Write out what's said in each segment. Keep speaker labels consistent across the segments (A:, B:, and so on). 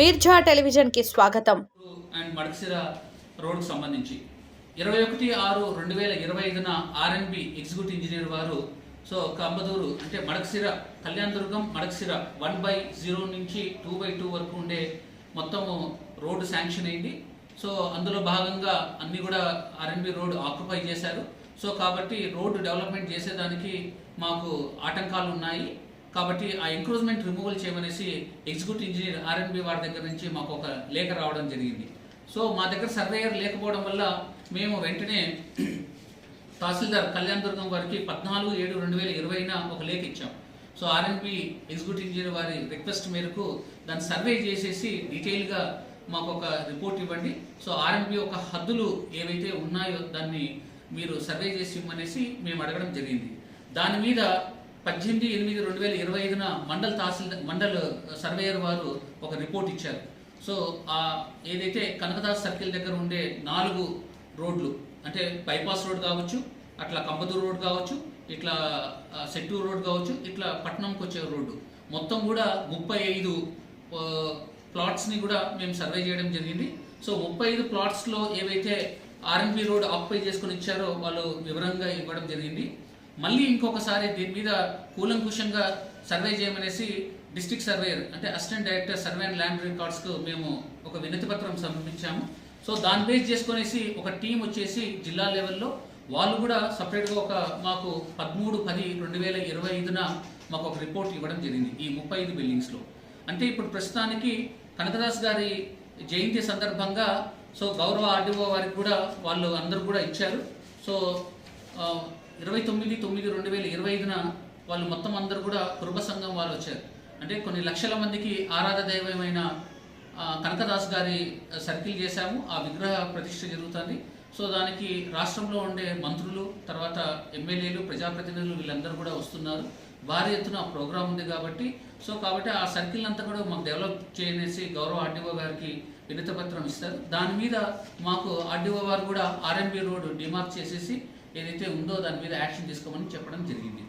A: మీర్జా టెలివిజన్కి స్వాగతం.
B: అండ్ మడకసిర రోడ్కు సంబంధించి. ఇరవై ఒకటి ఆరు రెండు వేల ఇరవై ఐదున ఆర్ఎన్బి ఎగ్జిక్యూటివ్ ఇంజనీర్ వారు సో కంబదూరు అంటే Madakasira Kalyana Durgam Madakasira one by zero నుంచి టూ బై టూ వరకు ఉండే మొత్తము రోడ్డు శాంక్షన్ అయింది. సో అందులో భాగంగా అన్ని కూడా ఆర్ఎన్బి రోడ్ ఆక్యుపై చేశారు. సో కాబట్టి రోడ్డు డెవలప్మెంట్ చేసేదానికి మాకు ఆటంకాలు ఉన్నాయి. కాబట్టి ఆ ఎంక్రోచ్మెంట్ రిమూవల్ చేయమనేసి ఎగ్జిక్యూటివ్ ఇంజనీర్ ఆర్ఎన్బి వారి దగ్గర నుంచి మాకు ఒక లేఖ రావడం జరిగింది. సో మా దగ్గర సర్వేయర్ లేకపోవడం వల్ల మేము వెంటనే తహసీల్దార్ కళ్యాణ్ దుర్గం వారికి పద్నాలుగు ఏడు రెండు వేల ఇరవైన ఒక లేఖ ఇచ్చాం. సో ఆర్ఎన్బి ఎగ్జిక్యూటివ్ ఇంజనీర్ వారి రిక్వెస్ట్ మేరకు దాన్ని సర్వే చేసేసి డీటెయిల్గా మాకు ఒక రిపోర్ట్ ఇవ్వండి. సో ఆర్ఎన్బి ఒక హద్దులు ఏవైతే ఉన్నాయో దాన్ని మీరు సర్వే చేసి ఇవ్వమనేసి మేము అడగడం జరిగింది. దాని మీద పద్దెనిమిది ఎనిమిది రెండు వేల ఇరవై ఐదున మండల్ తహసీల్దార్ మండల్ సర్వేయర్ వారు ఒక రిపోర్ట్ ఇచ్చారు. సో ఆ ఏదైతే కనకదాస్ సర్కిల్ దగ్గర ఉండే నాలుగు రోడ్లు అంటే బైపాస్ రోడ్ కావచ్చు అట్లా కంబదూరు రోడ్ కావచ్చు ఇట్లా సెట్టూరు రోడ్ కావచ్చు ఇట్లా పట్టణంకి వచ్చే రోడ్డు. మొత్తం కూడా ముప్పై ఐదు ప్లాట్స్ని కూడా మేము సర్వే చేయడం జరిగింది. సో ముప్పై ఐదు ప్లాట్స్లో ఏవైతే ఆర్ఎన్బి రోడ్ ఆక్యుపై చేసుకొని ఇచ్చారో వాళ్ళు వివరంగా ఇవ్వడం జరిగింది. మళ్ళీ ఇంకొకసారి దీని మీద కూలంకుషంగా సర్వే చేయమనేసి డిస్టిక్ సర్వేయర్ అంటే assistant director survey and land రికార్డ్స్కు మేము ఒక వినతి పత్రం సమర్పించాము. సో దాన్ని బేస్ చేసుకునేసి ఒక టీం వచ్చేసి జిల్లా లెవెల్లో వాళ్ళు కూడా సపరేట్గా ఒక మాకు పదమూడు పది రెండు వేల ఇరవై ఐదున మాకు ఒక రిపోర్ట్ ఇవ్వడం జరిగింది ఈ ముప్పై ఐదు బిల్డింగ్స్లో. అంటే ఇప్పుడు ప్రస్తుతానికి కనకదాస్ గారి జయంతి సందర్భంగా సో గౌరవ ఆర్డీఓ వారికి కూడా వాళ్ళు అందరూ కూడా ఇచ్చారు. సో ఇరవై తొమ్మిది తొమ్మిది రెండు వేల ఇరవై ఐదున వాళ్ళు మొత్తం అందరూ కూడా కురుబ సంఘం వాళ్ళు వచ్చారు. అంటే కొన్ని లక్షల మందికి ఆరాధ దైవమైన కనకదాస్ గారి సర్కిల్ చేశాము. ఆ విగ్రహ ప్రతిష్ట జరుగుతుంది. సో దానికి రాష్ట్రంలో ఉండే మంత్రులు తర్వాత ఎమ్మెల్యేలు ప్రజాప్రతినిధులు వీళ్ళందరూ కూడా వస్తున్నారు. భారీ ఎత్తున ప్రోగ్రామ్ ఉంది కాబట్టి సో కాబట్టి ఆ సర్కిల్ అంతా కూడా మాకు డెవలప్ చేయనేసి గౌరవ ఆర్డీఓ గారికి వినతిపత్రం ఇస్తారు. దాని మీద మాకు ఆర్డీఓ వారు కూడా ఆర్ఎంబి రోడ్ డిమార్క్ చేసేసి ఏదైతే ఉందో దాని మీద యాక్షన్ తీసుకోమని చెప్పడం జరిగింది.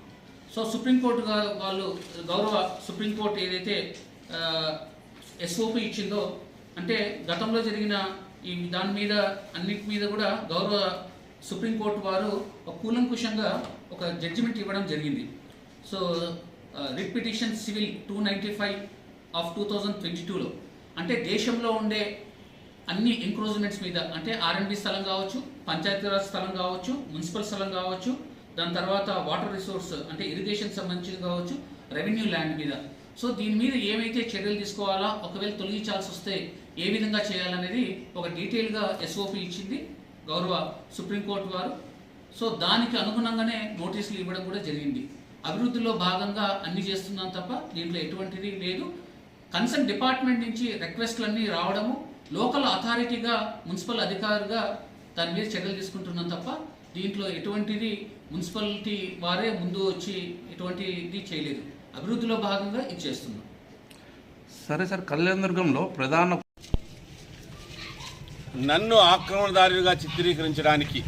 B: సో సుప్రీంకోర్టు వాళ్ళు గౌరవ సుప్రీంకోర్టు ఏదైతే ఎస్ఓపి ఇచ్చిందో అంటే గతంలో జరిగిన ఈ దాని మీద అన్నిటి మీద కూడా గౌరవ సుప్రీంకోర్టు వారు ఒక కూలంకుషంగా ఒక జడ్జిమెంట్ ఇవ్వడం జరిగింది. So writ petition civil two ninety five of two thousand twenty టూలో అంటే దేశంలో ఉండే అన్ని ఎంక్రోజ్మెంట్స్ మీద అంటే ఆర్ఎండ్బి స్థలం కావచ్చు పంచాయతీరాజ్ స్థలం కావచ్చు మున్సిపల్ స్థలం కావచ్చు దాని తర్వాత వాటర్ రిసోర్స్ అంటే ఇరిగేషన్ సంబంధించి కావచ్చు రెవెన్యూ ల్యాండ్ మీద. సో దీని మీద ఏమైతే చర్యలు తీసుకోవాలా ఒకవేళ తొలగించాల్సి వస్తే ఏ విధంగా చేయాలనేది ఒక డీటెయిల్గా ఎస్ఓపి ఇచ్చింది గౌరవ సుప్రీంకోర్టు వారు సో దానికి అనుగుణంగానే నోటీసులు ఇవ్వడం కూడా జరిగింది. అభివృద్ధిలో భాగంగా అన్ని చేస్తున్నాం తప్ప దీంట్లో ఎటువంటిది లేదు. కన్సర్న్ డిపార్ట్మెంట్ నుంచి రిక్వెస్ట్లన్నీ రావడము లోకల్ అథారిటీగా మున్సిపల్ అధికారిగా దాని మీద చర్యలు తీసుకుంటున్నాం తప్ప దీంట్లో ఎటువంటిది మున్సిపాలిటీ వారే ముందు వచ్చి ఎటువంటిది చేయలేదు. అభివృద్ధిలో భాగంగా ఇది చేస్తున్నాం.
C: సరే సార్ కళ్యాణదుర్గంలో ప్రధాన
D: నన్ను ఆక్రమణదారునిగా చిత్రీకరించడానికి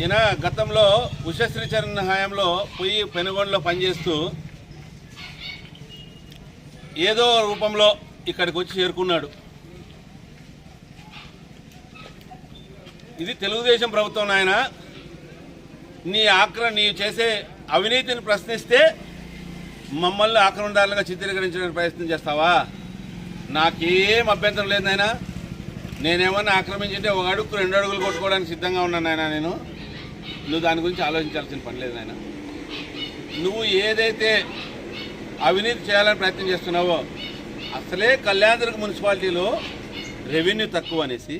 D: ఈయన గతంలో ఉషశ్రీచరణ్ హయాంలో పోయి పెనుగొండలో పనిచేస్తూ ఏదో రూపంలో ఇక్కడికి వచ్చి చేరుకున్నాడు. ఇది తెలుగుదేశం ప్రభుత్వం నాయన. నీ ఆక్ర నీ చేసే అవినీతిని ప్రశ్నిస్తే మమ్మల్ని ఆక్రమణదారులుగా చిత్రీకరించడానికి ప్రయత్నం చేస్తావా? నాకేం అభ్యంతరం లేదు నాయన. నేనేమన్నా ఆక్రమించింటే ఒక అడుగు రెండు అడుగులు కొట్టుకోవడానికి సిద్ధంగా ఉన్నాను నాయన నేను. నువ్వు దాని గురించి ఆలోచించాల్సిన పని లేదు నాయన. నువ్వు ఏదైతే అవినీతి చేయాలని ప్రయత్నం చేస్తున్నావో అసలే కళ్యాణదుర్గ మున్సిపాలిటీలో రెవెన్యూ తక్కువ అనేసి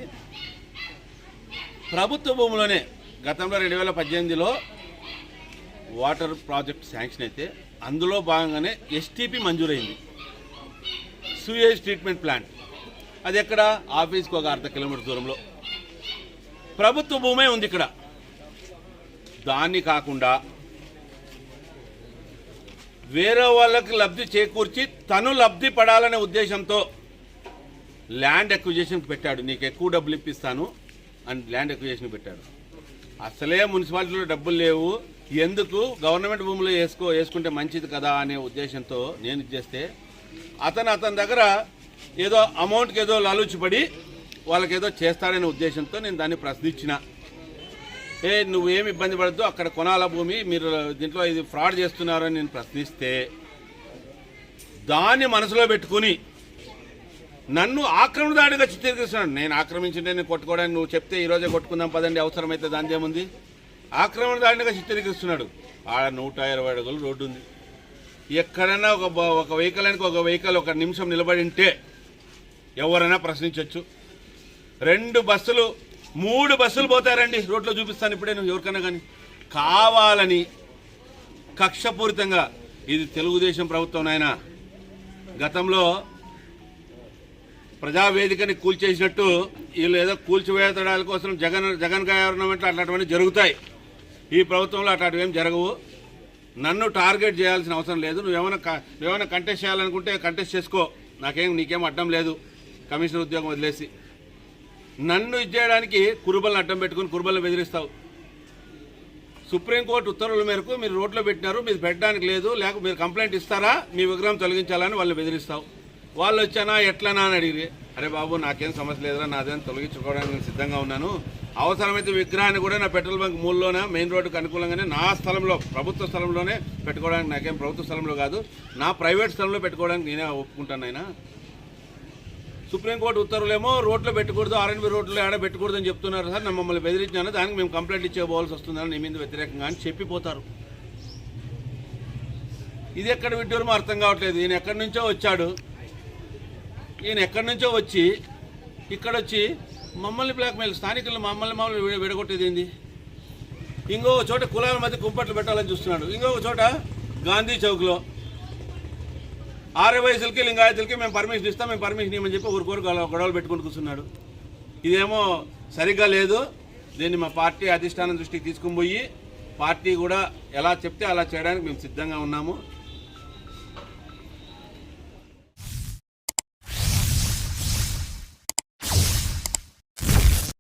D: ప్రభుత్వ భూమిలోనే గతంలో రెండు వేల పద్దెనిమిదిలో వాటర్ ప్రాజెక్ట్ శాంక్షన్ అయితే అందులో భాగంగానే ఎస్టీపీ మంజూరైంది. సూయేజ్ ట్రీట్మెంట్ ప్లాంట్ అది ఎక్కడ? ఆఫీస్కి ఒక అర్ధ కిలోమీటర్ దూరంలో. ప్రభుత్వ భూమే ఉంది ఇక్కడ. దాన్ని కాకుండా వేరే వాళ్ళకి లబ్ధి చేకూర్చి తను లబ్ధి పడాలనే ఉద్దేశంతో ల్యాండ్ ఎక్విజేషన్ పెట్టాడు. నీకు ఎక్కువ డబ్బులు ఇప్పిస్తాను. అండ్ ల్యాండ్ ఎక్విజేషన్ పెట్టాడు అసలే మున్సిపాలిటీలో డబ్బులు లేవు. ఎందుకు గవర్నమెంట్ భూములు వేసుకో వేసుకుంటే మంచిది కదా అనే ఉద్దేశంతో నేను ఇచ్చేస్తే చేస్తే అతను అతని దగ్గర ఏదో అమౌంట్కి ఏదో లాలూచిపడి వాళ్ళకి ఏదో చేస్తాడనే ఉద్దేశంతో నేను దాన్ని ప్రశ్నించిన. ఏ నువ్వేమి ఇబ్బంది పడద్దు అక్కడ కొనాల భూమి మీరు దీంట్లో ఇది ఫ్రాడ్ చేస్తున్నారని నేను ప్రశ్నిస్తే దాన్ని మనసులో పెట్టుకుని నన్ను ఆక్రమణదాడిగా చిత్రీకరిస్తున్నాడు నేను ఆక్రమించింటే నేను కొట్టుకోవడానికి నువ్వు చెప్తే ఈరోజే కొట్టుకుందాం పదండి అవసరమైతే దాని ఏముంది? ఆక్రమణదాడిగా చిత్రీకరిస్తున్నాడు ఆడ నూట ఇరవై అడుగులు రోడ్డు ఉంది. ఎక్కడైనా ఒక బ- ఒక వెహికల్ అనుకో ఒక వెహికల్ ఒక నిమిషం నిలబడి ఉంటే ఎవరైనా ప్రశ్నించవచ్చు రెండు బస్సులు మూడు బస్సులు పోతారండి. రోడ్లో చూపిస్తాను ఇప్పుడే నువ్వు ఎవరికైనా కానీ కావాలని కక్షపూరితంగా ఇది తెలుగుదేశం ప్రభుత్వం నాయన గతంలో ప్రజావేదికని కూల్చేసినట్టు వీళ్ళు ఏదో కూల్చివేతడాల కోసం జగన్ జగన్ గవర్నమెంట్ అట్లాంటివన్నీ జరుగుతాయి. ఈ ప్రభుత్వంలో అట్లాంటివి ఏం జరగవు. నన్ను టార్గెట్ చేయాల్సిన అవసరం లేదు. నువ్వేమైనా నువ్వేమైనా కంటెస్ట్ చేయాలనుకుంటే కంటెస్ట్ చేసుకో. నాకేం నీకేం అడ్డం లేదు. కమిషనర్ ఉద్యోగం వదిలేసి. నన్ను ఇచ్చేయడానికి కురుబలను అడ్డం పెట్టుకుని కురుబలను బెదిరిస్తావు. సుప్రీంకోర్టు ఉత్తర్వుల మేరకు మీరు రోడ్లో పెట్టినారు. మీరు పెట్టడానికి లేదు. లేక మీరు కంప్లైంట్ ఇస్తారా? మీ విగ్రహం తొలగించాలని వాళ్ళు బెదిరిస్తావు. వాళ్ళు వచ్చానా ఎట్లనా అని అడిగి అరే బాబు నాకేం సమస్య లేదురా నాదేం తొలగించుకోవడానికి నేను సిద్ధంగా ఉన్నాను. అవసరమైతే విగ్రహాన్ని కూడా నా పెట్రోల్ బంక్ మూలలోనే మెయిన్ రోడ్డుకు అనుకూలంగానే నా స్థలంలో ప్రభుత్వ స్థలంలోనే పెట్టుకోవడానికి నాకేం ప్రభుత్వ స్థలంలో కాదు నా ప్రైవేట్ స్థలంలో పెట్టుకోవడానికి నేనే ఒప్పుకుంటాను ఆయన సుప్రీంకోర్టు ఉత్తర్వులేమో రోడ్లో పెట్టకూడదు ఆర్ఎన్బి రోడ్లో ఆడ పెట్టకూడదు అని చెప్తున్నారు సార్. నేను మమ్మల్ని బెదిరించాను దానికి మేము కంప్లైంట్ ఇచ్చేపోవాల్సి వస్తుందని నీ మీద వ్యతిరేకంగా అని చెప్పిపోతారు. ఇది ఎక్కడ విడ్డూరమో అర్థం కావట్లేదు. ఈయన ఎక్కడి నుంచో వచ్చాడు. ఈయన ఎక్కడి నుంచో వచ్చి ఇక్కడ వచ్చి మమ్మల్ని బ్లాక్మెయిల్ స్థానికులు మమ్మల్ని మమ్మల్ని విడగొట్టేది ఏంది? ఇంకో చోట కులాల మధ్య కుంపట్లు పెట్టాలని చూస్తున్నాడు. ఇంకొక చోట గాంధీ చౌక్లో ఆర్యవయసులకి లింగాయతులకి మేము పర్మిషన్ ఇస్తాం మేము పర్మిషన్ ఇవ్వమని చెప్పి ఒకరికొరు గొడవలు పెట్టుకుంటూ కూర్చున్నాడు. ఇదేమో సరిగ్గా లేదు. దీన్ని మా పార్టీ అధిష్టానం దృష్టికి తీసుకుని పోయి పార్టీ కూడా ఎలా చెప్తే అలా చేయడానికి మేము సిద్ధంగా ఉన్నాము.